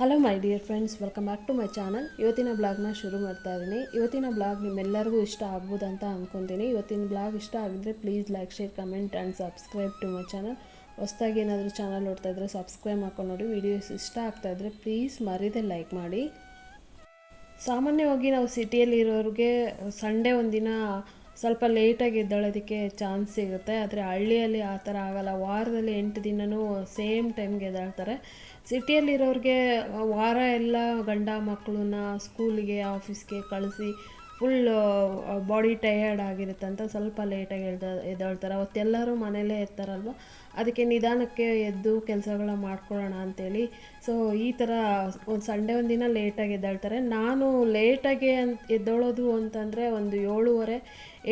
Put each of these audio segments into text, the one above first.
Hello my dear friends welcome back to my channel ಇವತ್ತಿನ ಬ್ಲಾಗ್ನ ಶುರು ಮಾಡ್ತಾ ಇದ್ದೀನಿ. ಇವತ್ತಿನ ಬ್ಲಾಗ್ ನಿಮ್ಮೆಲ್ಲರಿಗೂ ಇಷ್ಟ ಆಗ್ಬೋದು ಅಂತ ಅಂದ್ಕೊತೀನಿ ಇವತ್ತಿನ ಬ್ಲಾಗ್ ಇಷ್ಟ ಆಗಿದ್ರೆ please like share comment and subscribe to my channel ಹೊಸ್ದಾಗಿ ಏನಾದರೂ ಚಾನಲ್ ನೋಡ್ತಾ ಇದ್ದರೆ ಸಬ್ಸ್ಕ್ರೈಬ್ ಮಾಡ್ಕೊಂಡು ನೋಡಿ. ವೀಡಿಯೋಸ್ ಇಷ್ಟ ಆಗ್ತಾ ಇದ್ದರೆ ಪ್ಲೀಸ್ ಮರೀದೆ ಲೈಕ್ ಮಾಡಿ. ಸಾಮಾನ್ಯವಾಗಿ ನಾವು ಸಿಟಿಯಲ್ಲಿರೋರಿಗೆ ಸಂಡೇ ಒಂದಿನ ಸ್ವಲ್ಪ ಲೇಟಾಗಿ ಎದ್ದೇಳೋದಕ್ಕೆ ಚಾನ್ಸ್ ಸಿಗುತ್ತೆ. ಆದರೆ ಹಳ್ಳಿಯಲ್ಲಿ ಆ ಥರ ಆಗೋಲ್ಲ. ವಾರದಲ್ಲಿ ಎಂಟು ದಿನವೂ ಸೇಮ್ ಟೈಮ್ಗೆ ಎದ್ದೇಳ್ತಾರೆ. ಸಿಟಿಯಲ್ಲಿರೋರಿಗೆ ವಾರ ಎಲ್ಲ ಗಂಡ ಮಕ್ಕಳನ್ನ ಸ್ಕೂಲಿಗೆ, ಆಫೀಸ್ಗೆ ಕಳಿಸಿ ಫುಲ್ ಬಾಡಿ ಟಯರ್ಡ್ ಆಗಿರುತ್ತೆ ಅಂತ ಸ್ವಲ್ಪ ಲೇಟಾಗಿ ಎದ್ದ ಎದ್ದೇಳ್ತಾರೆ. ಅವತ್ತೆಲ್ಲರೂ ಮನೇಲೇ ಇರ್ತಾರಲ್ವ? ಅದಕ್ಕೆ ನಿಧಾನಕ್ಕೆ ಎದ್ದು ಕೆಲಸಗಳ ಮಾಡ್ಕೊಳ್ಳೋಣ ಅಂತೇಳಿ. ಸೊ ಈ ಥರ ಒಂದು ಸಂಡೇ ಒಂದಿನ ಲೇಟಾಗಿ ಎದ್ದೇಳ್ತಾರೆ. ನಾನು ಲೇಟಾಗಿ ಅಂತ ಎದ್ದೇಳೋದು ಅಂತಂದರೆ ಒಂದು ಏಳುವರೆ,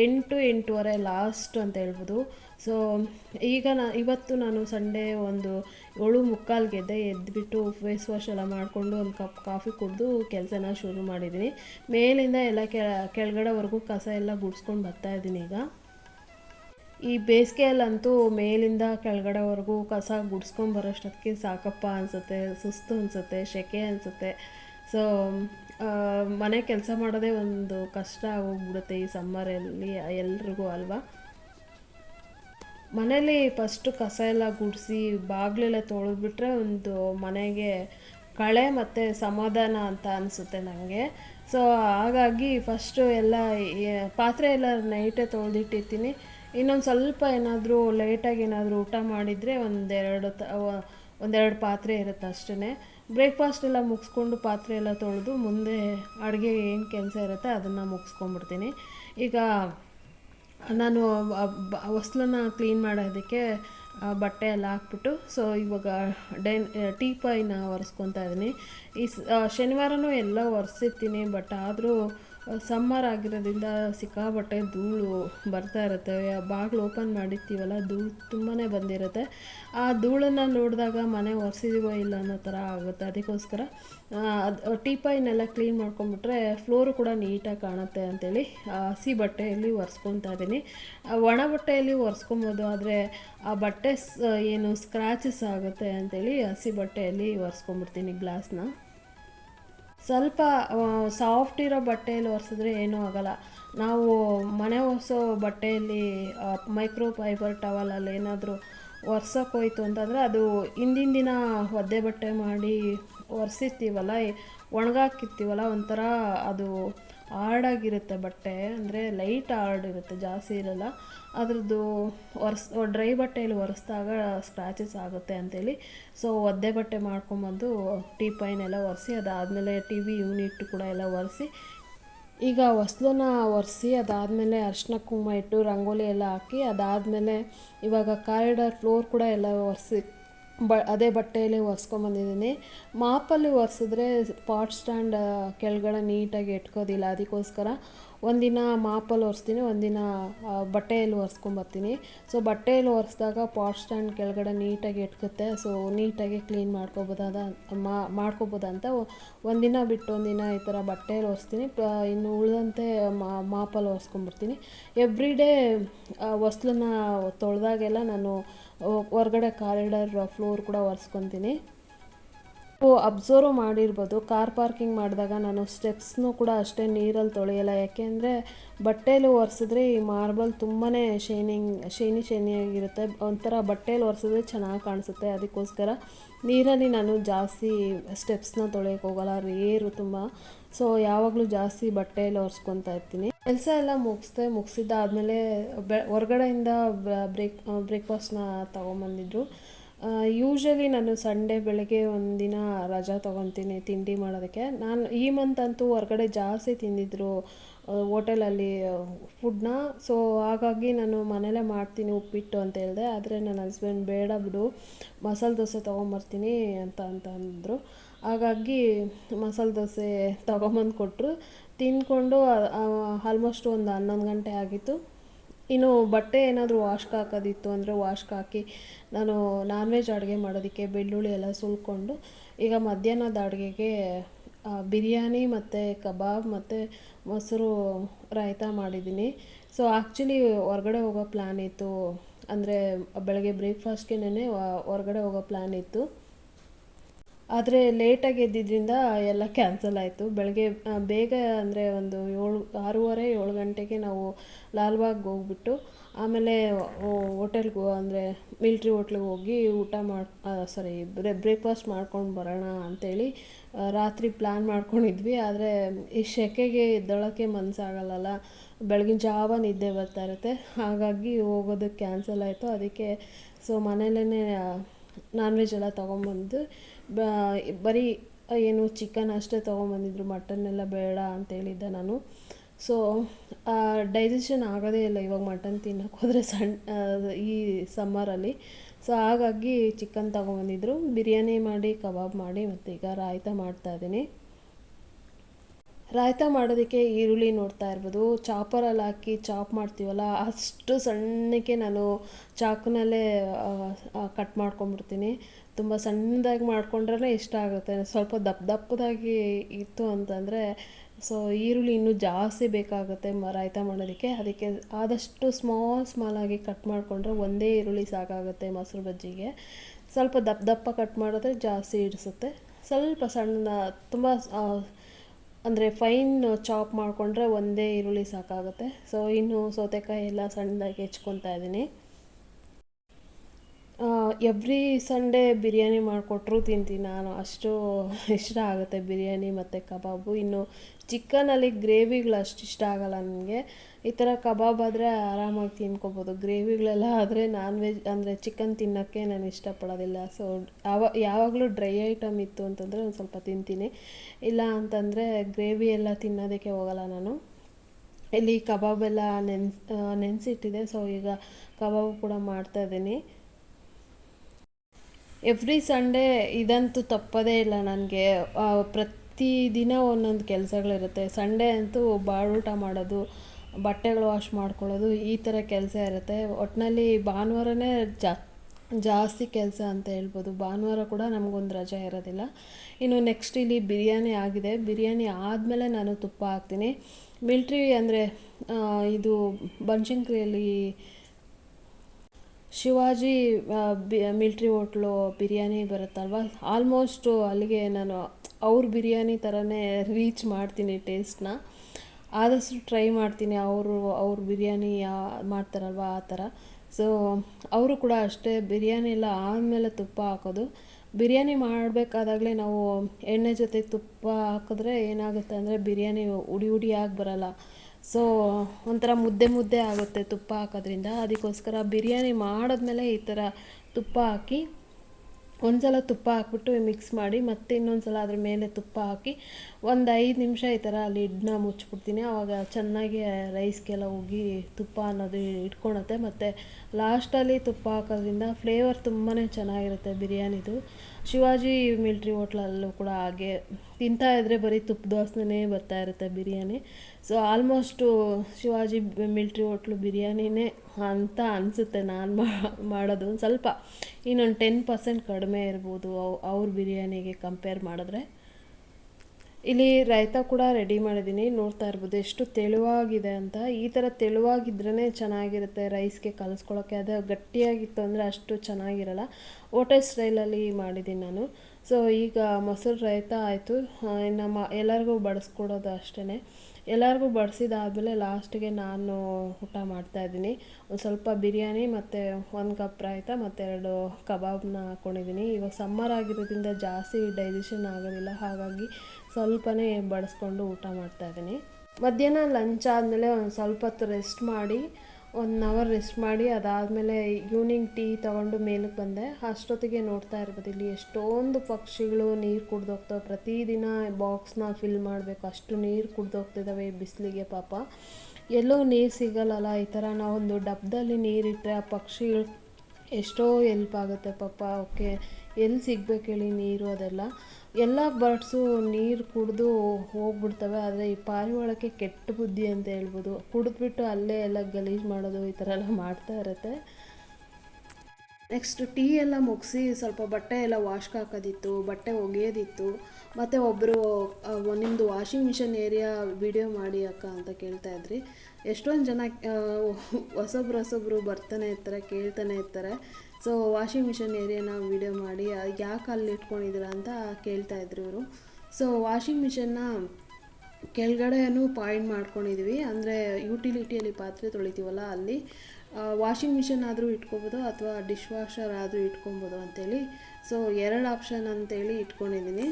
ಎಂಟು ಎಂಟೂವರೆ ಲಾಸ್ಟ್ ಅಂತ ಹೇಳ್ಬೋದು. ಸೊ ಈಗ ನಾ, ಇವತ್ತು ನಾನು ಸಂಡೇ ಒಂದು ಏಳು ಮುಕ್ಕಾಲ್ಗೆ ಎದ್ದೆ ಎದ್ದುಬಿಟ್ಟು ಫೇಸ್ ವಾಶ್ ಎಲ್ಲ ಮಾಡಿಕೊಂಡು ಒಂದು ಕಪ್ ಕಾಫಿ ಕುಡಿದು ಕೆಲಸನ ಶುರು ಮಾಡಿದ್ದೀನಿ ಮೇಲಿಂದ ಎಲ್ಲ ಕೆಳಗಡೆವರೆಗೂ ಕಸ ಎಲ್ಲ ಗುಡಿಸ್ಕೊಂಡು ಬರ್ತಾ ಇದ್ದೀನಿ ಈಗ. ಈ ಬೇಸಿಗೆಯಲ್ಲಂತೂ ಮೇಲಿಂದ ಕೆಳಗಡೆವರೆಗೂ ಕಸ ಗುಡಿಸ್ಕೊಂಡು ಬರೋಷ್ಟೊತ್ತಿಗೆ ಸಾಕಪ್ಪ ಅನಿಸುತ್ತೆ, ಸುಸ್ತು ಅನಿಸುತ್ತೆ ಸೆಕೆ ಅನಿಸುತ್ತೆ. ಸೊ ಮನೆ ಕೆಲಸ ಮಾಡೋದೇ ಒಂದು ಕಷ್ಟ ಆಗೋಗ್ಬಿಡುತ್ತೆ ಈ ಸಮ್ಮರಲ್ಲಿ ಎಲ್ರಿಗೂ ಅಲ್ವಾ? ಮನೇಲಿ ಫಸ್ಟು ಕಸ ಎಲ್ಲ ಗುಡಿಸಿ ಬಾಗಿಲೆಲ್ಲ ತೊಳೆದ್ಬಿಟ್ರೆ ಒಂದು ಮನೆಗೆ ಕಳೆ ಮತ್ತು ಸಮಾಧಾನ ಅಂತ ಅನಿಸುತ್ತೆ ನನಗೆ ಸೊ ಹಾಗಾಗಿ ಫಸ್ಟು ಎಲ್ಲ ಪಾತ್ರೆ ಎಲ್ಲ ನೈಟೇ ತೊಳೆದಿಟ್ಟಿರ್ತೀನಿ. ಇನ್ನೊಂದು ಸ್ವಲ್ಪ ಏನಾದರೂ ಲೇಟಾಗಿ ಏನಾದರೂ ಊಟ ಮಾಡಿದರೆ ಒಂದೆರಡು ತ ಒಂದೆರಡು ಪಾತ್ರೆ ಇರುತ್ತೆ ಅಷ್ಟೇ ಬ್ರೇಕ್ಫಾಸ್ಟ್ ಎಲ್ಲ ಮುಗಿಸ್ಕೊಂಡು ಪಾತ್ರೆ ಎಲ್ಲ ತೊಳೆದು ಮುಂದೆ ಅಡುಗೆ ಏನು ಕೆಲಸ ಇರುತ್ತೆ ಅದನ್ನು ಮುಗಿಸ್ಕೊಂಡ್ಬಿಡ್ತೀನಿ. ಈಗ ನಾನು ಹೊಸ್ಲನ್ನ ಕ್ಲೀನ್ ಮಾಡೋದಕ್ಕೆ ಬಟ್ಟೆ ಎಲ್ಲ ಹಾಕ್ಬಿಟ್ಟು ಸೊ ಇವಾಗ ಡೈನ್ ಟೀಪಾಯಿನ ಒರೆಸ್ಕೊತಾ ಇದ್ದೀನಿ. ಈ ಶನಿವಾರವೂ ಎಲ್ಲ ಒರೆಸಿರ್ತೀನಿ ಬಟ್ ಆದರೂ ಸಮ್ಮರ್ ಆಗಿರೋದ್ರಿಂದ ಸಿಕ್ಕಾಪಟ್ಟೆ ಧೂಳು ಬರ್ತಾ ಇರುತ್ತೆ. ಬಾಗಿಲು ಓಪನ್ ಮಾಡಿರ್ತೀವಲ್ಲ ಧೂಳು ತುಂಬಾ ಬಂದಿರುತ್ತೆ. ಆ ಧೂಳನ್ನು ನೋಡಿದಾಗ ಮನೆ ಒರೆಸಿದೀವೋ ಇಲ್ಲ ಅನ್ನೋ ಥರ ಆಗುತ್ತೆ. ಅದಕ್ಕೋಸ್ಕರ ಅದು ಟೀಪಾಯಿನೆಲ್ಲ ಕ್ಲೀನ್ ಮಾಡ್ಕೊಂಬಿಟ್ರೆ ಫ್ಲೋರು ಕೂಡ ನೀಟಾಗಿ ಕಾಣುತ್ತೆ ಅಂತೇಳಿ ಆ, ಹಸಿ ಬಟ್ಟೆಯಲ್ಲಿ ಒರೆಸ್ಕೊತಾ ಇದ್ದೀನಿ ಒಣ ಬಟ್ಟೆಯಲ್ಲಿ ಒರೆಸ್ಕೊಬೋದು ಆದರೆ ಆ ಬಟ್ಟೆ ಏನು ಸ್ಕ್ರ್ಯಾಚಸ್ ಆಗುತ್ತೆ ಅಂತೇಳಿ ಹಸಿ ಬಟ್ಟೆಯಲ್ಲಿ ಒರೆಸ್ಕೊಂಬಿಡ್ತೀನಿ ಗ್ಲಾಸ್ನ. ಸ್ವಲ್ಪ ಸಾಫ್ಟ್ ಇರೋ ಬಟ್ಟೆಯಲ್ಲಿ ಒರೆಸಿದ್ರೆ ಏನೂ ಆಗಲ್ಲ. ನಾವು ಮನೆ ಒರೆಸೋ ಬಟ್ಟೆಯಲ್ಲಿ ಮೈಕ್ರೋ ಫೈಬರ್ ಟವಲಲ್ಲಿ ಏನಾದರೂ ಒರ್ಸೋಕೆ ಹೋಯ್ತು ಅಂತಂದರೆ ಅದು ಹಿಂದಿನ ದಿನ ಒದ್ದೆ ಬಟ್ಟೆ ಮಾಡಿ ಒರೆಸಿರ್ತೀವಲ್ಲ, ಒಣಗಾಕಿರ್ತೀವಲ್ಲ, ಒಂಥರ ಅದು ಹಾರ್ಡಾಗಿರುತ್ತೆ ಬಟ್ಟೆ, ಅಂದರೆ ಲೈಟ್ ಹಾರ್ಡ್ ಇರುತ್ತೆ ಜಾಸ್ತಿ ಇರಲ್ಲ. ಅದರದ್ದು ಒರೆಸ್ ಡ್ರೈ ಬಟ್ಟೆಯಲ್ಲಿ ಒರೆಸಿದಾಗ ಸ್ಕ್ರ್ಯಾಚಸ್ ಆಗುತ್ತೆ ಅಂತೇಳಿ. ಸೊ ಒದ್ದೆ ಬಟ್ಟೆ ಮಾಡ್ಕೊಂಬಂದು ಟೀ ಪೈನೆಲ್ಲ ಒರೆಸಿ, ಅದಾದಮೇಲೆ ಟಿ ವಿ ಯೂನಿಟ್ ಕೂಡ ಎಲ್ಲ ಒರೆಸಿ. ಈಗ ಹೊಸ್ಲನ್ನ ಒರೆಸಿ, ಅದಾದಮೇಲೆ ಅರ್ಶಿನ ಕುಂಕುಮ ಇಟ್ಟು, ರಂಗೋಲಿ ಎಲ್ಲ ಹಾಕಿ, ಅದಾದಮೇಲೆ ಇವಾಗ ಕಾರಿಡಾರ್ ಫ್ಲೋರ್ ಕೂಡ ಎಲ್ಲ ಒರೆಸಿ. ಬ, ಅದೇ ಬಟ್ಟೆಯಲ್ಲಿ ಒರೆಸ್ಕೊಂಬಂದಿದ್ದೀನಿ ಮಾಪಲ್ಲಿ ಒರೆಸಿದ್ರೆ ಪಾಟ್ ಸ್ಟ್ಯಾಂಡ್ ಕೆಳಗಡೆ ನೀಟಾಗಿ ಇಟ್ಕೋದಿಲ್ಲ ಅದಕ್ಕೋಸ್ಕರ ಒಂದಿನ ಮಾಪಲ್ಲಿ ಒರೆಸ್ತೀನಿ, ಒಂದಿನ ಬಟ್ಟೆಯಲ್ಲಿ ಒರೆಸ್ಕೊಂಬರ್ತೀನಿ ಸೊ ಬಟ್ಟೆಯಲ್ಲಿ ಒರೆಸಿದಾಗ ಪಾಟ್ ಸ್ಟ್ಯಾಂಡ್ ಕೆಳಗಡೆ ನೀಟಾಗಿ ಇಟ್ಕುತ್ತೆ ಸೊ ನೀಟಾಗಿ ಕ್ಲೀನ್ ಮಾಡ್ಕೊಬೋದಾದ ಮಾಡ್ಕೊಬೋದಂತ ಒಂದಿನ ಬಿಟ್ಟು ಒಂದಿನ ಈ ಥರ ಬಟ್ಟೆಯಲ್ಲಿ ಒರೆಸ್ತೀನಿ. ಇನ್ನು ಉಳಿದಂತೆ ಮಾಪಲ್ಲಿ ಒರೆಸ್ಕೊಂಬರ್ತೀನಿ ಎವ್ರಿ ಡೇ ಹೊಸ್ಲನ್ನ ತೊಳೆದಾಗೆಲ್ಲ ನಾನು ಹೊರಗಡೆ ಕಾರಿಡಾರ್ ಫ್ಲೋರ್ ಕೂಡ ಒರೆಸ್ಕೊತೀನಿ. ಅಬ್ಸರ್ವ್ ಮಾಡಿರ್ಬೋದು. ಕಾರ್ ಪಾರ್ಕಿಂಗ್ ಮಾಡಿದಾಗ ನಾನು ಸ್ಟೆಪ್ಸ್ನು ಕೂಡ ಅಷ್ಟೇ ನೀರಲ್ಲಿ ತೊಳೆಯಲ್ಲ. ಯಾಕೆಂದರೆ ಬಟ್ಟೆಯಲ್ಲಿ ಒರೆಸಿದ್ರೆ ಈ ಮಾರ್ಬಲ್ ತುಂಬಾ ಶೈನಿಂಗ್, ಶೈನಿ ಶೈನಿಯಾಗಿರುತ್ತೆ. ಒಂಥರ ಬಟ್ಟೆಯಲ್ಲಿ ಒರೆಸಿದ್ರೆ ಚೆನ್ನಾಗಿ ಕಾಣಿಸುತ್ತೆ. ಅದಕ್ಕೋಸ್ಕರ ನೀರಲ್ಲಿ ನಾನು ಜಾಸ್ತಿ ಸ್ಟೆಪ್ಸ್ನ ತೊಳೆಯೋಕೆ ಹೋಗಲ್ಲ. ರೇರು ತುಂಬ. ಸೊ, ಯಾವಾಗಲೂ ಜಾಸ್ತಿ ಬಟ್ಟೆಯಲ್ಲಿ ಒರೆಸ್ಕೊತಾ ಇರ್ತೀನಿ. ಕೆಲಸ ಎಲ್ಲ ಮುಗಿಸ್ದೆ, ಮುಗಿಸಿದ್ದಾದಮೇಲೆ ಬೆ, ಹೊರ್ಗಡೆಯಿಂದ ಬ್ರೇಕ್, ಬ್ರೇಕ್ಫಾಸ್ಟ್ನ ತೊಗೊಂಬಂದಿದ್ರು. ಯೂಶ್ವಲಿ ನಾನು ಸಂಡೇ ಬೆಳಗ್ಗೆ ಒಂದಿನ ರಜಾ ತೊಗೊತೀನಿ, ತಿಂಡಿ ಮಾಡೋದಕ್ಕೆ. ನಾನು ಈ ಮಂತ್ ಅಂತೂ ಹೊರಗಡೆ ಜಾಸ್ತಿ ತಿಂದಿದ್ರು ಹೋಟೆಲಲ್ಲಿ ಫುಡ್ನ ಸೊ ಹಾಗಾಗಿ ನಾನು ಮನೇಲೇ ಮಾಡ್ತೀನಿ ಉಪ್ಪಿಟ್ಟು ಅಂತ ಹೇಳಿದೆ. ಆದರೆ ನನ್ನ ಹಸ್ಬೆಂಡ್ ಬೇಡ ಬಿಡು, ಮಸಾಲೆ ದೋಸೆ ತೊಗೊಂಬರ್ತೀನಿ ಅಂತ ಅಂತ ಅಂದರು. ಹಾಗಾಗಿ ಮಸಾಲೆ ದೋಸೆ ತೊಗೊಂಬಂದು ಕೊಟ್ಟರು ತಿಂದ್ಕೊಂಡು ಆಲ್ಮೋಸ್ಟ್ ಒಂದು ಹನ್ನೊಂದು ಗಂಟೆ ಆಗಿತ್ತು. ಇನ್ನು ಬಟ್ಟೆ ಏನಾದರೂ ವಾಶ್ಗೆ ಹಾಕೋದಿತ್ತು ಅಂದರೆ ವಾಶ್ಗೆ ಹಾಕಿ ನಾನು ನಾನ್ ವೆಜ್ ಅಡುಗೆ ಮಾಡೋದಕ್ಕೆ ಬೆಳ್ಳುಳ್ಳಿ ಎಲ್ಲ ಸುಲ್ಕೊಂಡು ಈಗ ಮಧ್ಯಾಹ್ನದ ಅಡುಗೆಗೆ ಬಿರಿಯಾನಿ ಮತ್ತು ಕಬಾಬ್ ಮತ್ತು ಮೊಸರು ರಾಯ್ತ ಮಾಡಿದ್ದೀನಿ. ಸೊ ಆ್ಯಕ್ಚುಲಿ ಹೊರಗಡೆ ಹೋಗೋ ಪ್ಲ್ಯಾನ್ ಇತ್ತು. ಅಂದರೆ ಬೆಳಗ್ಗೆ ಬ್ರೇಕ್ಫಾಸ್ಟ್ಗೆನೇ ಹೊರಗಡೆ ಹೋಗೋ ಪ್ಲ್ಯಾನ್ ಇತ್ತು. ಆದರೆ ಲೇಟಾಗಿ ಎದ್ದಿದ್ದರಿಂದ ಎಲ್ಲ ಕ್ಯಾನ್ಸಲ್ ಆಯಿತು. ಬೆಳಗ್ಗೆ ಬೇಗ ಅಂದರೆ ಒಂದು ಏಳು, ಆರೂವರೆ, ಏಳು ಗಂಟೆಗೆ ನಾವು ಲಾಲ್ಬಾಗ್ ಹೋಗ್ಬಿಟ್ಟು ಆಮೇಲೆ ಹೋಟೆಲ್ಗೆ ಅಂದರೆ ಮಿಲ್ಟ್ರಿ ಹೋಟ್ಲಿಗೆ ಹೋಗಿ ಊಟ ಮಾಡಿ ಸಾರಿ ಬ್ರೇಕ್ಫಾಸ್ಟ್ ಮಾಡ್ಕೊಂಡು ಬರೋಣ ಅಂಥೇಳಿ ರಾತ್ರಿ ಪ್ಲ್ಯಾನ್ ಮಾಡ್ಕೊಂಡಿದ್ವಿ. ಆದರೆ ಈ ಸೆಕೆಗೆ ಎದ್ದೊಳಕ್ಕೆ ಮನಸ್ಸಾಗಲ್ಲಲ್ಲ ಬೆಳಗಿನ ಜಾವ ನಿದ್ದೆ ಬರ್ತಾ ಇರುತ್ತೆ. ಹಾಗಾಗಿ ಹೋಗೋದಕ್ಕೆ ಕ್ಯಾನ್ಸಲ್ ಆಯಿತು. ಅದಕ್ಕೆ ಸೊ ಮನೇಲೇ ನಾನ್ ವೆಜ್ ಎಲ್ಲ ತೊಗೊಂಬಂದು ಬರೀ ಏನು ಚಿಕನ್ ಅಷ್ಟೇ ತೊಗೊಂಬಂದಿದ್ರು ಮಟನ್ ಎಲ್ಲ ಬೇಡ ಅಂತ ಹೇಳಿದ್ದೆ ನಾನು. ಸೊ ಡೈಜೆಷನ್ ಆಗೋದೇ ಇಲ್ಲ ಇವಾಗ ಮಟನ್ ತಿನ್ನೋಕೆ ಹೋದರೆ ಸಣ್ಣ ಈ ಸಮ್ಮರಲ್ಲಿ ಸೊ ಹಾಗಾಗಿ ಚಿಕನ್ ತೊಗೊಂಬಂದಿದ್ರು. ಬಿರಿಯಾನಿ ಮಾಡಿ, ಕಬಾಬ್ ಮಾಡಿ, ಮತ್ತು ಈಗ ರಾಯ್ತ ಮಾಡ್ತಾಯಿದ್ದೀನಿ ರಾಯ್ತ ಮಾಡೋದಕ್ಕೆ ಈರುಳ್ಳಿ ನೋಡ್ತಾ ಇರ್ಬೋದು. ಚಾಪರಲ್ಲಿ ಹಾಕಿ ಚಾಪ್ ಮಾಡ್ತೀವಲ್ಲ, ಅಷ್ಟು ಸಣ್ಣಕ್ಕೆ ನಾನು ಚಾಕುನಲ್ಲೇ ಕಟ್ ಮಾಡ್ಕೊಂಬಿಡ್ತೀನಿ ತುಂಬ ಸಣ್ಣದಾಗಿ ಮಾಡ್ಕೊಂಡ್ರೆ ಇಷ್ಟ ಆಗುತ್ತೆ. ಸ್ವಲ್ಪ ದಪ್ಪ ದಪ್ಪದಾಗಿ ಇತ್ತು ಅಂತಂದರೆ, ಸೊ ಈರುಳ್ಳಿ ಇನ್ನೂ ಜಾಸ್ತಿ ಬೇಕಾಗುತ್ತೆ ಮ, ರಾಯ್ತ ಮಾಡೋದಕ್ಕೆ. ಅದಕ್ಕೆ ಆದಷ್ಟು ಸ್ಮಾಲ್ ಸ್ಮಾಲಾಗಿ ಕಟ್ ಮಾಡಿಕೊಂಡ್ರೆ ಒಂದೇ ಈರುಳ್ಳಿ ಸಾಕಾಗುತ್ತೆ ಮೊಸರು ಬಜ್ಜಿಗೆ. ಸ್ವಲ್ಪ ದಪ್ಪ ದಪ್ಪ ಕಟ್ ಮಾಡಿದ್ರೆ ಜಾಸ್ತಿ ಹಿಡಿಸುತ್ತೆ ಸ್ವಲ್ಪ ಸಣ್ಣ, ತುಂಬ ಅಂದರೆ ಫೈನ್ ಚಾಪ್ ಮಾಡಿಕೊಂಡ್ರೆ ಒಂದೇ ಈರುಳ್ಳಿ ಸಾಕಾಗುತ್ತೆ. ಸೊ ಇನ್ನು ಸೌತೆಕಾಯಿ ಎಲ್ಲ ಸಣ್ಣದಾಗಿ ಹೆಚ್ಕೊತಾ ಇದ್ದೀನಿ. ಎವ್ರಿ ಸಂಡೇ ಬಿರಿಯಾನಿ ಮಾಡಿಕೊಟ್ರು ತಿಂತೀನಿ ನಾನು. ಅಷ್ಟು ಇಷ್ಟ ಆಗುತ್ತೆ ಬಿರಿಯಾನಿ ಮತ್ತು ಕಬಾಬು. ಇನ್ನು ಚಿಕನಲ್ಲಿ ಗ್ರೇವಿಗಳು ಅಷ್ಟು ಇಷ್ಟ ಆಗಲ್ಲ ನನಗೆ. ಈ ಥರ ಕಬಾಬ್ ಆದರೆ ಆರಾಮಾಗಿ ತಿನ್ಕೋಬೋದು. ಗ್ರೇವಿಗಳೆಲ್ಲ ಆದರೆ ನಾನ್ ವೆಜ್ ಅಂದರೆ ಚಿಕನ್ ತಿನ್ನೋಕ್ಕೆ ನಾನು ಇಷ್ಟಪಡೋದಿಲ್ಲ. ಸೊ, ಯಾವ, ಯಾವಾಗಲೂ ಡ್ರೈ ಐಟಮ್ ಇತ್ತು ಅಂತಂದರೆ ಒಂದು ಸ್ವಲ್ಪ ತಿಂತೀನಿ. ಇಲ್ಲ ಅಂತಂದರೆ ಗ್ರೇವಿ ಎಲ್ಲ ತಿನ್ನೋದಕ್ಕೆ ಹೋಗಲ್ಲ ನಾನು. ಇಲ್ಲಿ ಕಬಾಬ್ ಎಲ್ಲ ನೆನ್ಸ್ ನೆನೆಸಿಟ್ಟಿದೆ. ಸೊ, ಈಗ ಕಬಾಬ್ ಕೂಡ ಮಾಡ್ತಾ ಇದ್ದೀನಿ. ಎವ್ರಿ ಸಂಡೇ ಇದಂತೂ ತಪ್ಪದೇ ಇಲ್ಲ ನನಗೆ. ಪ್ರತಿದಿನ ಒಂದೊಂದು ಕೆಲಸಗಳಿರುತ್ತೆ. ಸಂಡೇ ಅಂತೂ ಬಾಳೂಟ ಮಾಡೋದು, ಬಟ್ಟೆಗಳು ವಾಶ್ ಮಾಡ್ಕೊಳ್ಳೋದು, ಈ ಥರ ಕೆಲಸ ಇರುತ್ತೆ. ಒಟ್ಟಿನಲ್ಲಿ ಭಾನುವಾರನೇ ಜಾಸ್ತಿ ಕೆಲಸ ಅಂತ ಹೇಳ್ಬೋದು. ಭಾನುವಾರ ಕೂಡ ನಮಗೊಂದು ರಜೆ ಇರೋದಿಲ್ಲ. ಇನ್ನು ನೆಕ್ಸ್ಟ್ ಇಲ್ಲಿ ಬಿರಿಯಾನಿ ಆಗಿದೆ. ಬಿರಿಯಾನಿ ಆದಮೇಲೆ ನಾನು ತುಪ್ಪ ಹಾಕ್ತೀನಿ. ಮಿಲ್ಟ್ರಿ ಅಂದರೆ ಇದು ಬನಶಂಕರಿಯಲ್ಲಿ ಶಿವಾಜಿ ಮಿಲ್ಟ್ರಿ ಹೋಟ್ಲು ಬಿರಿಯಾನಿ ಬರುತ್ತಲ್ವ? ಆಲ್ಮೋಸ್ಟು ಅಲ್ಲಿಗೆ ನಾನು ಅವ್ರ ಬಿರಿಯಾನಿ ಥರನೇ ರೀಚ್ ಮಾಡ್ತೀನಿ ಟೇಸ್ಟ್ನ ಆದಷ್ಟು ಟ್ರೈ ಮಾಡ್ತೀನಿ ಅವರು, ಅವ್ರ ಬಿರಿಯಾನಿ ಯಾ, ಮಾಡ್ತಾರಲ್ವ ಆ ಥರ. ಸೊ ಅವರು ಕೂಡ ಅಷ್ಟೇ ಬಿರಿಯಾನಿ ಎಲ್ಲ ಆದಮೇಲೆ ತುಪ್ಪ ಹಾಕೋದು. ಬಿರಿಯಾನಿ ಮಾಡಬೇಕಾದಾಗಲೇ ನಾವು ಎಣ್ಣೆ ಜೊತೆ ತುಪ್ಪ ಹಾಕಿದ್ರೆ ಏನಾಗುತ್ತೆ ಅಂದರೆ ಬಿರಿಯಾನಿ ಉಡಿ ಉಡಿಯಾಗಿ ಬರಲ್ಲ. ಸೊ ಒಂಥರ ಮುದ್ದೆ ಮುದ್ದೆ ಆಗುತ್ತೆ ತುಪ್ಪ ಹಾಕೋದ್ರಿಂದ. ಅದಕ್ಕೋಸ್ಕರ ಬಿರಿಯಾನಿ ಮಾಡಿದ್ಮೇಲೆ ಈ ಥರ ತುಪ್ಪ ಹಾಕಿ, ಒಂದ್ಸಲ ತುಪ್ಪ ಹಾಕ್ಬಿಟ್ಟು ಮಿಕ್ಸ್ ಮಾಡಿ ಮತ್ತೆ ಇನ್ನೊಂದು ಸಲ ಅದ್ರ ಮೇಲೆ ತುಪ್ಪ ಹಾಕಿ ಒಂದು ಐದು ನಿಮಿಷ ಈ ಥರ ಲಿಡ್ನ ಮುಚ್ಚಿಬಿಡ್ತೀನಿ. ಆವಾಗ ಚೆನ್ನಾಗಿ ರೈಸ್ಗೆಲ್ಲ ಹೋಗಿ ತುಪ್ಪ ಅನ್ನೋದು ಇಟ್ಕೊಳತ್ತೆ. ಮತ್ತು ಲಾಸ್ಟಲ್ಲಿ ತುಪ್ಪ ಹಾಕೋದ್ರಿಂದ ಫ್ಲೇವರ್ ತುಂಬಾ ಚೆನ್ನಾಗಿರುತ್ತೆ ಬಿರಿಯಾನಿದು. ಶಿವಾಜಿ ಮಿಲ್ಟ್ರಿ ಹೋಟ್ಲಲ್ಲೂ ಕೂಡ ಹಾಗೆ ತಿಂತಾ ಇದ್ದರೆ ಬರೀ ತುಪ್ಪ ದೋಸೆನೇ ಬರ್ತಾ ಇರುತ್ತೆ biryani. So almost Shivaji military hotel ಬಿರಿಯಾನಿನೇ ಅಂತ ಅನಿಸುತ್ತೆ ನಾನು ಮಾಡೋದು. ಸ್ವಲ್ಪ ಇನ್ನೊಂದು ಟೆನ್ ಪರ್ಸೆಂಟ್ ಕಡಿಮೆ ಇರ್ಬೋದು ಅವ್- ಅವ್ರ ಬಿರಿಯಾನಿಗೆ ಕಂಪೇರ್ ಮಾಡಿದ್ರೆ. ಇಲ್ಲಿ ರಾಯ್ತ ಕೂಡ ರೆಡಿ ಮಾಡಿದ್ದೀನಿ ನೋಡ್ತಾ ಇರ್ಬೋದು. ಎಷ್ಟು ತೆಳುವಾಗಿದೆ ಅಂತ. ಈ ಥರ ತೆಳುವಾಗಿದ್ರೇ ಚೆನ್ನಾಗಿರುತ್ತೆ ರೈಸ್ಗೆ ಕಲಿಸ್ಕೊಳ್ಳೋಕ್ಕೆ ಅದು ಗಟ್ಟಿಯಾಗಿತ್ತು ಅಂದರೆ ಅಷ್ಟು ಚೆನ್ನಾಗಿರಲ್ಲ. ಹೋಟೆಲ್ ಸ್ಟೈಲಲ್ಲಿ ಮಾಡಿದ್ದೀನಿ ನಾನು. ಸೊ ಈಗ ಮೊಸರು ರಾಯ್ತ ಆಯಿತು. ನಮ್ಮ ಎಲ್ಲರಿಗೂ ಬಡಿಸ್ಕೊಡೋದು ಅಷ್ಟೇ ಎಲ್ಲರಿಗೂ ಬಡಿಸಿದಾದಮೇಲೆ ಲಾಸ್ಟಿಗೆ ನಾನು ಊಟ ಮಾಡ್ತಾಯಿದ್ದೀನಿ ಒಂದು ಸ್ವಲ್ಪ ಬಿರಿಯಾನಿ ಮತ್ತು ಒಂದು ಕಪ್ ರಾಯ್ತ ಮತ್ತು ಎರಡು ಕಬಾಬ್ನ ಹಾಕ್ಕೊಂಡಿದ್ದೀನಿ ಇವಾಗ ಸಮ್ಮರ್ ಆಗಿರೋದ್ರಿಂದ ಜಾಸ್ತಿ ಡೈಜೆಷನ್ ಆಗೋದಿಲ್ಲ. ಹಾಗಾಗಿ ಸ್ವಲ್ಪನೇ ಬಡಿಸ್ಕೊಂಡು ಊಟ ಮಾಡ್ತಾಯಿದ್ದೀನಿ ಮಧ್ಯಾಹ್ನ ಲಂಚ್ ಆದಮೇಲೆ ಒಂದು ಸ್ವಲ್ಪ ರೆಸ್ಟ್ ಮಾಡಿ ಒನ್ ಅವರ್ ರೆಸ್ಟ್ ಮಾಡಿ ಅದಾದಮೇಲೆ ಈವ್ನಿಂಗ್ ಟೀ ತೊಗೊಂಡು ಮೇಲಕ್ಕೆ ಬಂದೆ. ಅಷ್ಟೊತ್ತಿಗೆ ನೋಡ್ತಾ ಇರ್ಬೋದು ಇಲ್ಲಿ ಎಷ್ಟೊಂದು ಪಕ್ಷಿಗಳು ನೀರು ಕುಡ್ದೋಗ್ತವೆ. ಪ್ರತಿದಿನ ಬಾಕ್ಸ್ನ ಫಿಲ್ ಮಾಡಬೇಕು. ಅಷ್ಟು ನೀರು ಕುಡ್ದೋಗ್ತಿದ್ದಾವೆ ಬಿಸಿಲಿಗೆ ಪಾಪ. ಎಲ್ಲೂ ನೀರು ಸಿಗಲ್ಲಲ್ಲ ಈ ಥರ ನಾವೊಂದು ಡಬ್ಬದಲ್ಲಿ ನೀರಿಟ್ಟರೆ ಆ ಪಕ್ಷಿಗಳು ಎಷ್ಟೋ ಎಲ್ಪ್ ಆಗುತ್ತೆ ಪಾಪ ಅವಕ್ಕೆ ಎಲ್ಲಿ ಸಿಗ್ಬೇಕು ಹೇಳಿ ನೀರು ಅದೆಲ್ಲ. ಎಲ್ಲ ಬರ್ಡ್ಸು ನೀರು ಕುಡಿದು ಹೋಗ್ಬಿಡ್ತವೆ, ಆದರೆ ಈ ಪಾರಿವಾಳಕ್ಕೆ ಕೆಟ್ಟ ಬುದ್ಧಿ ಅಂತ ಹೇಳ್ಬೋದು. ಕುಡಿದ್ಬಿಟ್ಟು ಅಲ್ಲೇ ಎಲ್ಲ ಗಲೀಜು ಮಾಡೋದು ಈ ಥರ ಎಲ್ಲ ಮಾಡ್ತಾ ಇರುತ್ತೆ. ನೆಕ್ಸ್ಟ್ ಟೀ ಎಲ್ಲ ಮುಗಿಸಿ ಸ್ವಲ್ಪ ಬಟ್ಟೆ ಎಲ್ಲ ವಾಶ್ ಹಾಕೋದಿತ್ತು, ಬಟ್ಟೆ ಒಗೆಯೋದಿತ್ತು. ಮತ್ತು ಒಬ್ಬರು ನಿಮ್ಮದು ವಾಷಿಂಗ್ ಮಿಷನ್ ಏರಿಯಾ ವಿಡಿಯೋ ಮಾಡಿ ಅಕ್ಕ ಅಂತ ಕೇಳ್ತಾ ಇದ್ರಿ. ಎಷ್ಟೊಂದು ಜನ ಹೊಸೊಬ್ರು ಹೊಸೊಬ್ರು ಬರ್ತಾನೆ ಇರ್ತಾರೆ, ಕೇಳ್ತಾನೆ ಇರ್ತಾರೆ. ಸೊ ವಾಷಿಂಗ್ ಮಿಷಿನ್ ಏರಿಯಾನ ವಿಡಿಯೋ ಮಾಡಿ ಯಾಕೆ ಅಲ್ಲಿ ಇಟ್ಕೊಂಡಿದ್ದೀರಾ ಅಂತ ಕೇಳ್ತಾ ಇದ್ರು ಇವರು. ಸೊ ವಾಷಿಂಗ್ ಮಿಷನ್ನ ಕೆಳಗಡೆನೂ ಪಾಯಿಂಟ್ ಮಾಡ್ಕೊಂಡಿದ್ವಿ. ಅಂದರೆ ಯುಟಿಲಿಟಿಯಲ್ಲಿ ಪಾತ್ರೆ ತೊಳಿತೀವಲ್ಲ ಅಲ್ಲಿ ವಾಷಿಂಗ್ ಮಿಷಿನ್ ಆದರೂ ಇಟ್ಕೊಬೋದು ಅಥವಾ ಡಿಶ್ ವಾಷರ್ ಆದರೂ ಇಟ್ಕೊಬೋದು ಅಂತೇಳಿ. ಸೊ ಎರಡು ಆಪ್ಷನ್ ಅಂತೇಳಿ ಇಟ್ಕೊಂಡಿದ್ದೀನಿ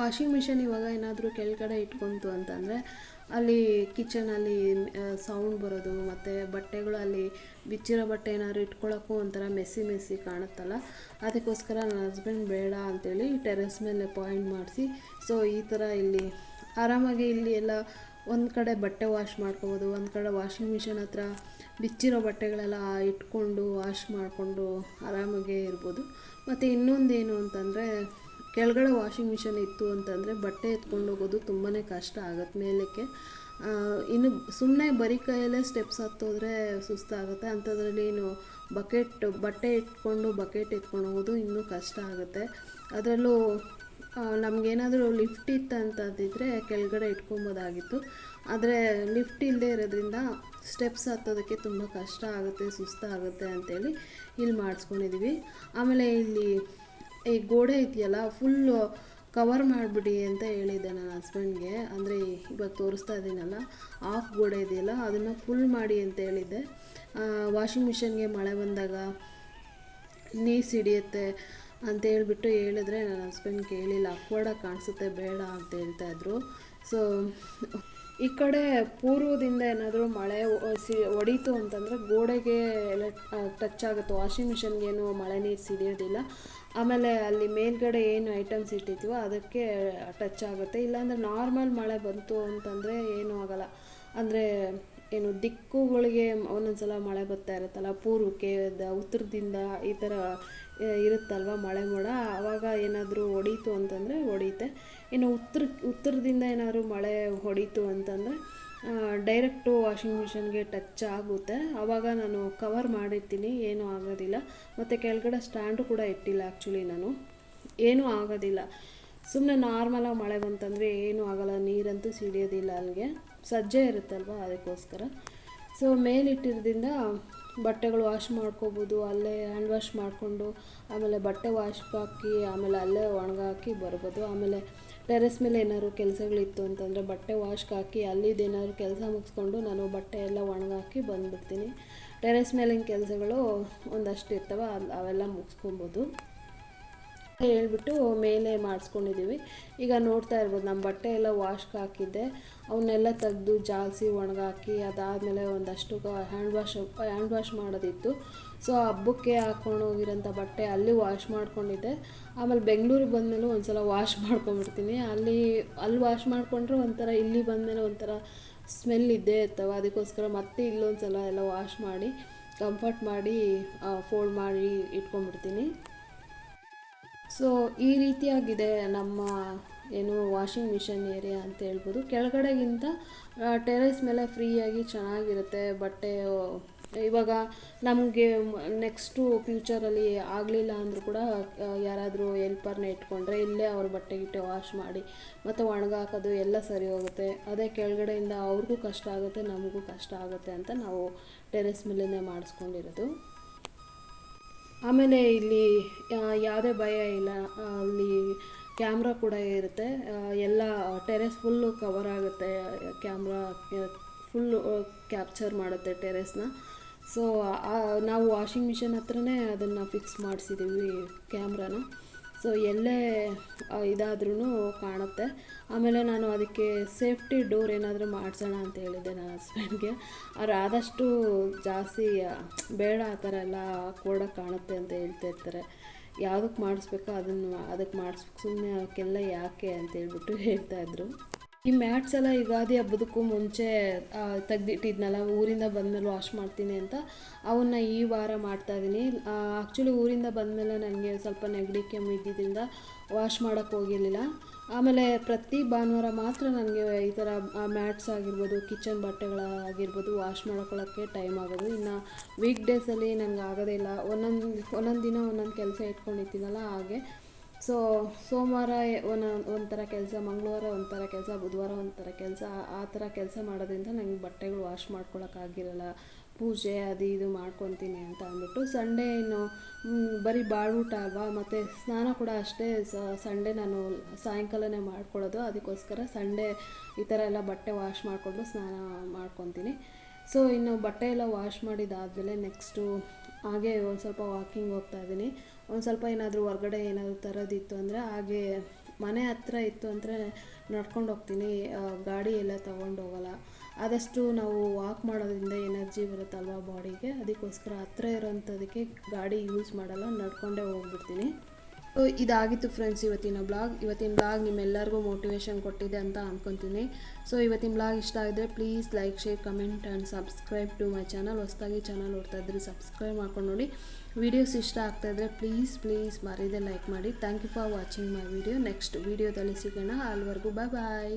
ವಾಷಿಂಗ್ ಮಿಷಿನ್ ಇವಾಗ ಏನಾದರೂ ಕೆಳಗಡೆ ಇಟ್ಕೊಂತು ಅಂತಂದರೆ ಅಲ್ಲಿ ಕಿಚನಲ್ಲಿ ಸೌಂಡ್ ಬರೋದು, ಮತ್ತು ಬಟ್ಟೆಗಳು ಅಲ್ಲಿ ಬಿಚ್ಚಿರೋ ಬಟ್ಟೆ ಏನಾದ್ರು ಇಟ್ಕೊಳ್ಳೋಕ್ಕೂ ಒಂಥರ ಮೆಸ್ಸಿ ಮೆಸ್ಸಿ ಕಾಣುತ್ತಲ್ಲ. ಅದಕ್ಕೋಸ್ಕರ ನನ್ನ ಹಸ್ಬೆಂಡ್ ಬೇಡ ಅಂತೇಳಿ ಟೆರೆಸ್ ಮೇಲೆ ಪಾಯಿಂಟ್ ಮಾಡಿಸಿ ಸೊ ಈ ಥರ ಇಲ್ಲಿ ಆರಾಮಾಗಿ ಇಲ್ಲಿ ಎಲ್ಲ ಒಂದು ಕಡೆ ಬಟ್ಟೆ ವಾಶ್ ಮಾಡ್ಕೊಬೋದು, ಒಂದು ಕಡೆ ವಾಷಿಂಗ್ ಮಿಷಿನ್ ಹತ್ರ ಬಿಚ್ಚಿರೋ ಬಟ್ಟೆಗಳೆಲ್ಲ ಇಟ್ಕೊಂಡು ವಾಶ್ ಮಾಡಿಕೊಂಡು ಆರಾಮಾಗೇ ಇರ್ಬೋದು. ಮತ್ತು ಇನ್ನೊಂದೇನು ಅಂತಂದರೆ ಕೆಳಗಡೆ ವಾಷಿಂಗ್ ಮಿಷಿನ್ ಇತ್ತು ಅಂತಂದರೆ ಬಟ್ಟೆ ಎತ್ಕೊಂಡು ಹೋಗೋದು ತುಂಬಾ ಕಷ್ಟ ಆಗುತ್ತೆ ಮೇಲಕ್ಕೆ. ಇನ್ನು ಸುಮ್ಮನೆ ಬರೀ ಕೈಯಲ್ಲೇ ಸ್ಟೆಪ್ಸ್ ಹತ್ತೋದ್ರೆ ಸುಸ್ತಾಗುತ್ತೆ. ಅಂಥದ್ರಲ್ಲಿ ಏನು ಬಕೆಟ್ ಬಟ್ಟೆ ಇಟ್ಕೊಂಡು ಬಕೆಟ್ ಎತ್ಕೊಂಡು ಹೋಗೋದು ಇನ್ನೂ ಕಷ್ಟ ಆಗುತ್ತೆ. ಅದರಲ್ಲೂ ನಮಗೇನಾದರೂ ಲಿಫ್ಟ್ ಇತ್ತು ಅಂತಂದಿದ್ರೆ ಕೆಳಗಡೆ ಇಟ್ಕೊಬೋದಾಗಿತ್ತು ಆದರೆ ಲಿಫ್ಟ್ ಇಲ್ಲದೆ ಇರೋದ್ರಿಂದ ಸ್ಟೆಪ್ಸ್ ಹತ್ತೋದಕ್ಕೆ ತುಂಬ ಕಷ್ಟ ಆಗುತ್ತೆ, ಸುಸ್ತಾಗುತ್ತೆ ಅಂತೇಳಿ ಇಲ್ಲಿ ಮಾಡಿಸ್ಕೊಂಡಿದ್ದೀವಿ ಆಮೇಲೆ ಇಲ್ಲಿ ಈ ಗೋಡೆ ಇದೆಯಲ್ಲ ಫುಲ್ಲು ಕವರ್ ಮಾಡಿಬಿಡಿ ಅಂತ ಹೇಳಿದ್ದೆ ನನ್ನ ಹಸ್ಬೆಂಡ್ಗೆ ಅಂದರೆ ಇವಾಗ ತೋರಿಸ್ತಾ ಇದ್ದೀನಲ್ಲ ಆಫ್ ಗೋಡೆ ಇದೆಯಲ್ಲ, ಅದನ್ನು ಫುಲ್ ಮಾಡಿ ಅಂತ ಹೇಳಿದ್ದೆ. ವಾಷಿಂಗ್ ಮಿಷಿನ್ಗೆ ಮಳೆ ಬಂದಾಗ ನೀರು ಸಿಡಿಯುತ್ತೆ ಅಂತ ಹೇಳಿಬಿಟ್ಟು ಹೇಳಿದ್ರೆ ನನ್ನ ಹಸ್ಬೆಂಡ್ ಕೇಳಿಲ್ಲ. ಅಕ್ವರ್ಡಾಗಿ ಕಾಣಿಸುತ್ತೆ, ಬೇಡ ಅಂತ ಹೇಳ್ತಾ ಇದ್ರು. ಸೊ ಈ ಕಡೆ ಪೂರ್ವದಿಂದ ಏನಾದರೂ ಮಳೆ ಸಿ ಹೊಡೀತು ಅಂತಂದರೆ ಗೋಡೆಗೆ ಎಲ್ಲ ಟಚ್ ಆಗುತ್ತೆ. ವಾಷಿಂಗ್ ಮಿಷನ್ಗೇನು ಮಳೆ ನೀರು ಸಿಡಿಯೋದಿಲ್ಲ. ಆಮೇಲೆ ಅಲ್ಲಿ ಮೇಲ್ಗಡೆ ಏನು ಐಟಮ್ಸ್ ಇಟ್ಟಿತ್ತು ಅದಕ್ಕೆ ಟಚ್ ಆಗುತ್ತೆ. ಇಲ್ಲಾಂದರೆ ನಾರ್ಮಲ್ ಮಳೆ ಬಂತು ಅಂತಂದರೆ ಏನೂ ಆಗಲ್ಲ. ಅಂದರೆ ಏನು ದಿಕ್ಕುಗಳಿಗೆ ಒಂದೊಂದ್ಸಲ ಮಳೆ ಬರ್ತಾ ಇರುತ್ತಲ್ಲ, ಪೂರ್ವಕ್ಕೆ ಉತ್ತರದಿಂದ ಈ ಥರ ಇರುತ್ತಲ್ವ ಮಳೆ ಮೋಡ? ಆವಾಗ ಏನಾದರೂ ಹೊಡೀತು ಅಂತಂದರೆ ಹೊಡೆಯುತ್ತೆ ಇನ್ನು ಉತ್ತರ, ಉತ್ತರದಿಂದ ಏನಾದರೂ ಮಳೆ ಹೊಡೀತು ಅಂತಂದರೆ ಡೈರೆಕ್ಟು ವಾಷಿಂಗ್ ಮಿಷನ್ಗೆ ಟಚ್ ಆಗುತ್ತೆ. ಆವಾಗ ನಾನು ಕವರ್ ಮಾಡಿರ್ತೀನಿ. ಏನೂ ಆಗೋದಿಲ್ಲ. ಮತ್ತು ಕೆಳಗಡೆ ಸ್ಟ್ಯಾಂಡು ಕೂಡ ಇಟ್ಟಿಲ್ಲ ಆ್ಯಕ್ಚುಲಿ ನಾನು. ಏನೂ ಆಗೋದಿಲ್ಲ. ಸುಮ್ಮನೆ ನಾರ್ಮಲಾಗಿ ಮಳೆ ಬಂತಂದರೆ ಏನೂ ಆಗೋಲ್ಲ. ನೀರಂತೂ ಸಿಡಿಯೋದಿಲ್ಲ ಅಲ್ಲಿಗೆ. ಸಜ್ಜೆ ಇರುತ್ತಲ್ವ ಅದಕ್ಕೋಸ್ಕರ. ಸೊ ಮೇಲಿಟ್ಟಿರೋದ್ರಿಂದ ಬಟ್ಟೆಗಳು ವಾಶ್ ಮಾಡ್ಕೋಬೋದು. ಅಲ್ಲೇ ಹ್ಯಾಂಡ್ ವಾಶ್ ಮಾಡಿಕೊಂಡು ಆಮೇಲೆ ಬಟ್ಟೆ ವಾಶ್ ಹಾಕಿ, ಆಮೇಲೆ ಅಲ್ಲೇ ಒಣಗಾಕಿ ಬರ್ಬೋದು. ಆಮೇಲೆ ಟೆರೆಸ್ ಮೇಲೆ ಏನಾದ್ರು ಕೆಲಸಗಳಿತ್ತು ಅಂತಂದರೆ ಬಟ್ಟೆ ವಾಶ್ಗೆ ಹಾಕಿ ಅಲ್ಲಿದ್ದು ಏನಾದ್ರು ಕೆಲಸ ಮುಗಿಸ್ಕೊಂಡು ನಾನು ಬಟ್ಟೆ ಎಲ್ಲ ಒಣಗಾಕಿ ಬಂದುಬಿಡ್ತೀನಿ. ಟೆರೆಸ್ ಮೇಲಿನ ಕೆಲಸಗಳು ಒಂದಷ್ಟು ಇರ್ತವೆ ಅವೆಲ್ಲ ಮುಗಿಸ್ಕೊಬೋದು. ಹೇಳ್ಬಿಟ್ಟು ಮೇಲೆ ಮಾಡಿಸ್ಕೊಂಡಿದ್ದೀವಿ. ಈಗ ನೋಡ್ತಾ ಇರ್ಬೋದು ನಮ್ಮ ಬಟ್ಟೆ ಎಲ್ಲ ವಾಶ್ಗೆ ಹಾಕಿದ್ದೆ. ಅವನ್ನೆಲ್ಲ ತೆಗೆದು ಜಾಲಿಸಿ, ಒಣಗಾಕಿ, ಅದಾದಮೇಲೆ ಒಂದಷ್ಟು ಹ್ಯಾಂಡ್ ವಾಶ್ ಹ್ಯಾಂಡ್ ವಾಶ್ ಮಾಡೋದಿತ್ತು. ಸೊ ಹಬ್ಬಕ್ಕೆ ಹಾಕ್ಕೊಂಡು ಹೋಗಿರೋಂಥ ಬಟ್ಟೆ ಅಲ್ಲಿ ವಾಶ್ ಮಾಡ್ಕೊಂಡಿದ್ದೆ. ಆಮೇಲೆ ಬೆಂಗಳೂರಿಗೆ ಬಂದಮೇಲೆ ಒಂದ್ಸಲ ವಾಶ್ ಮಾಡ್ಕೊಂಬಿಡ್ತೀನಿ ಅಲ್ಲಿ ಅಲ್ಲಿ ವಾಶ್ ಮಾಡಿಕೊಂಡ್ರೆ ಒಂಥರ, ಇಲ್ಲಿ ಬಂದಮೇಲೆ ಒಂಥರ ಸ್ಮೆಲ್ ಇದ್ದೇ ಇರ್ತವೆ. ಅದಕ್ಕೋಸ್ಕರ ಮತ್ತೆ ಇಲ್ಲೊಂದು ಸಲ ಎಲ್ಲ ವಾಶ್ ಮಾಡಿ ಕಂಫರ್ಟ್ ಮಾಡಿ ಫೋಲ್ಡ್ ಮಾಡಿ ಇಟ್ಕೊಂಡ್ಬಿಡ್ತೀನಿ. ಸೊ ಈ ರೀತಿಯಾಗಿದೆ ನಮ್ಮ, ಏನು ವಾಷಿಂಗ್ ಮಿಷನ್ ಏರಿಯಾ ಅಂತ ಹೇಳ್ಬೋದು. ಕೆಳಗಡೆಗಿಂತ ಟೆರೆಸ್ ಮೇಲೆ ಫ್ರೀಯಾಗಿ ಚೆನ್ನಾಗಿರುತ್ತೆ. ಬಟ್ಟೆ ಇವಾಗ ನಮಗೆ ನೆಕ್ಸ್ಟು ಫ್ಯೂಚರಲ್ಲಿ ಆಗಲಿಲ್ಲ ಅಂದರೂ ಕೂಡ ಯಾರಾದರೂ ಹೆಲ್ಪರ್ನ ಇಟ್ಕೊಂಡ್ರೆ ಇಲ್ಲೇ ಅವ್ರ ಬಟ್ಟೆ ಗಿಟ್ಟೆ ವಾಶ್ ಮಾಡಿ, ಮತ್ತು ಒಣಗಾಕೋದು ಎಲ್ಲ ಸರಿ ಹೋಗುತ್ತೆ. ಅದೇ ಕೆಳಗಡೆಯಿಂದ ಅವ್ರಿಗೂ ಕಷ್ಟ ಆಗುತ್ತೆ, ನಮಗೂ ಕಷ್ಟ ಆಗುತ್ತೆ ಅಂತ ನಾವು ಟೆರೆಸ್ ಮೇಲೇ ಮಾಡಿಸ್ಕೊಂಡಿರೋದು. ಆಮೇಲೆ ಇಲ್ಲಿ ಯಾವುದೇ ಭಯ ಇಲ್ಲ. ಅಲ್ಲಿ ಕ್ಯಾಮ್ರಾ ಕೂಡ ಇರುತ್ತೆ. ಎಲ್ಲ ಟೆರೆಸ್ ಫುಲ್ಲು ಕವರ್ ಆಗುತ್ತೆ. ಕ್ಯಾಮ್ರಾ ಫುಲ್ಲು ಕ್ಯಾಪ್ಚರ್ ಮಾಡುತ್ತೆ ಟೆರೆಸ್ನ ಸೊ ನಾವು ವಾಷಿಂಗ್ ಮಿಷಿನ್ ಹತ್ರನೇ ಅದನ್ನು ಫಿಕ್ಸ್ ಮಾಡಿಸಿದ್ದೀವಿ ಕ್ಯಾಮ್ರಾನ ಸೊ ಎಲ್ಲೇ ಇದಾದ್ರೂ ಕಾಣುತ್ತೆ. ಆಮೇಲೆ ನಾನು ಅದಕ್ಕೆ ಸೇಫ್ಟಿ ಡೋರ್ ಏನಾದರೂ ಮಾಡಿಸೋಣ ಅಂತ ಹೇಳಿದ್ದೆ ನನ್ನ ಹಸ್ಬೆಂಡ್ಗೆ. ಅವ್ರು ಆದಷ್ಟು ಜಾಸ್ತಿ, ಬೇಡ ಆ ಥರ ಎಲ್ಲ ಕೊಡೋಕೆ ಕಾಣುತ್ತೆ ಅಂತ ಹೇಳ್ತಾ ಇರ್ತಾರೆ. ಯಾವುದಕ್ಕೆ ಮಾಡಿಸ್ಬೇಕೋ ಅದನ್ನು, ಅದಕ್ಕೆ ಮಾಡಿಸ್ಬೇಕು. ಸುಮ್ಮನೆ ಅವಕ್ಕೆಲ್ಲ ಯಾಕೆ ಅಂತ ಹೇಳ್ಬಿಟ್ಟು ಹೇಳ್ತಾಯಿದ್ರು ಈ ಮ್ಯಾಟ್ಸ್ ಎಲ್ಲ ಯುಗಾದಿ ಹಬ್ಬದಕ್ಕೂ ಮುಂಚೆ ತೆಗ್ದಿಟ್ಟಿದ್ನಲ್ಲ, ಊರಿಂದ ಬಂದಮೇಲೆ ವಾಶ್ ಮಾಡ್ತೀನಿ ಅಂತ. ಅವನ್ನ ಈ ವಾರ ಮಾಡ್ತಾ ಇದ್ದೀನಿ ಆ್ಯಕ್ಚುಲಿ ಊರಿಂದ ಬಂದಮೇಲೆ ನನಗೆ ಸ್ವಲ್ಪ ನೆಗಡಿ, ಕೆಮ್ಮು ಇದ್ದಿದ್ದರಿಂದ ವಾಶ್ ಮಾಡೋಕ್ಕೆ ಹೋಗಿರಲಿಲ್ಲ. ಆಮೇಲೆ ಪ್ರತಿ ಭಾನುವಾರ ಮಾತ್ರ ನನಗೆ ಈ ಥರ ಮ್ಯಾಟ್ಸ್ ಆಗಿರ್ಬೋದು, ಕಿಚನ್ ಬಟ್ಟೆಗಳಾಗಿರ್ಬೋದು ವಾಶ್ ಮಾಡ್ಕೊಳ್ಳೋಕ್ಕೆ ಟೈಮ್ ಆಗೋದು. ಇನ್ನು ವೀಕ್ ಡೇಸಲ್ಲಿ ನನಗೆ ಆಗೋದೇ ಇಲ್ಲ. ಒಂದೊಂದು ಒಂದೊಂದು ದಿನ ಒಂದೊಂದು ಕೆಲಸ ಇಟ್ಕೊಂಡಿರ್ತೀನಲ್ಲ, ಹಾಗೆ. ಸೊ, ಸೋಮವಾರ ಒನ್, ಒಂಥರ ಕೆಲಸ, ಮಂಗಳವಾರ ಒಂಥರ ಕೆಲಸ, ಬುಧವಾರ ಒಂಥರ ಕೆಲಸ, ಆ ಥರ ಕೆಲಸ ಮಾಡೋದ್ರಿಂದ ನನಗೆ ಬಟ್ಟೆಗಳು ವಾಶ್ ಮಾಡ್ಕೊಳಕ್ಕಾಗಿರಲ್ಲ ಪೂಜೆ ಅದು ಇದು ಮಾಡ್ಕೊತೀನಿ ಅಂತ ಅಂದ್ಬಿಟ್ಟು ಸಂಡೇ ಇನ್ನು ಬರೀ ಬಾಳೂಟ ಅಲ್ವಾ? ಮತ್ತು ಸ್ನಾನ ಕೂಡ ಅಷ್ಟೇ ಸಂಡೇ ನಾನು ಸಾಯಂಕಾಲನೇ ಮಾಡ್ಕೊಳ್ಳೋದು. ಅದಕ್ಕೋಸ್ಕರ ಸಂಡೇ ಈ ಥರ ಎಲ್ಲ ಬಟ್ಟೆ ವಾಶ್ ಮಾಡಿಕೊಂಡು ಸ್ನಾನ ಮಾಡ್ಕೊತೀನಿ. ಸೊ, ಇನ್ನು ಬಟ್ಟೆ ಎಲ್ಲ ವಾಶ್ ಮಾಡಿದಾದಮೇಲೆ ನೆಕ್ಸ್ಟು ಹಾಗೆ ಒಂದು ಸ್ವಲ್ಪ ವಾಕಿಂಗ್ ಹೋಗ್ತಾ ಇದ್ದೀನಿ. ಒಂದು ಸ್ವಲ್ಪ ಏನಾದರೂ ಹೊರ್ಗಡೆ ಏನಾದರೂ ತರೋದಿತ್ತು ಅಂದರೆ ಹಾಗೆ ಮನೆ ಹತ್ರ ಇತ್ತು ಅಂದರೆ ನಡ್ಕೊಂಡು ಹೋಗ್ತೀನಿ ಗಾಡಿ ಎಲ್ಲ ತೊಗೊಂಡು ಹೋಗಲ್ಲ. ಆದಷ್ಟು ನಾವು ವಾಕ್ ಮಾಡೋದ್ರಿಂದ ಎನರ್ಜಿ ಬರುತ್ತಲ್ವ ಬಾಡಿಗೆ? ಅದಕ್ಕೋಸ್ಕರ ಹತ್ರ ಇರೋಂಥದಕ್ಕೆ ಗಾಡಿ ಯೂಸ್ ಮಾಡಲ್ಲ, ನಡ್ಕೊಂಡೇ ಹೋಗ್ಬಿಡ್ತೀನಿ. ಸೊ ಇದಾಗಿತ್ತು ಫ್ರೆಂಡ್ಸ್ ಇವತ್ತಿನ ಬ್ಲಾಗ್ ಇವತ್ತಿನ ಬ್ಲಾಗ್ ನಿಮ್ಮೆಲ್ಲರಿಗೂ ಮೋಟಿವೇಶನ್ ಕೊಟ್ಟಿದೆ ಅಂತ ಅಂದ್ಕೊತೀನಿ ಸೊ ಇವತ್ತಿನ ಬ್ಲಾಗ್ ಇಷ್ಟ ಆಗಿದ್ರೆ please like share comment and subscribe to my channel ಹೊಸ್ದಾಗಿ ಚಾನಲ್ ಓಡ್ತಾ ಇದ್ರೆ ಸಬ್ಸ್ಕ್ರೈಬ್ ಮಾಡ್ಕೊಂಡು ನೋಡಿ. ವೀಡಿಯೋಸ್ ಇಷ್ಟ ಆಗ್ತಾ ಇದ್ರೆ ಪ್ಲೀಸ್ ಪ್ಲೀಸ್ ಮರೀದೆ ಲೈಕ್ ಮಾಡಿ. Thank you for watching my video next ವಿಡಿಯೋದಲ್ಲಿ ಸಿಗೋಣ. ಅಲ್ಲಿವರೆಗೂ ಬಾಯ್ ಬಾಯ್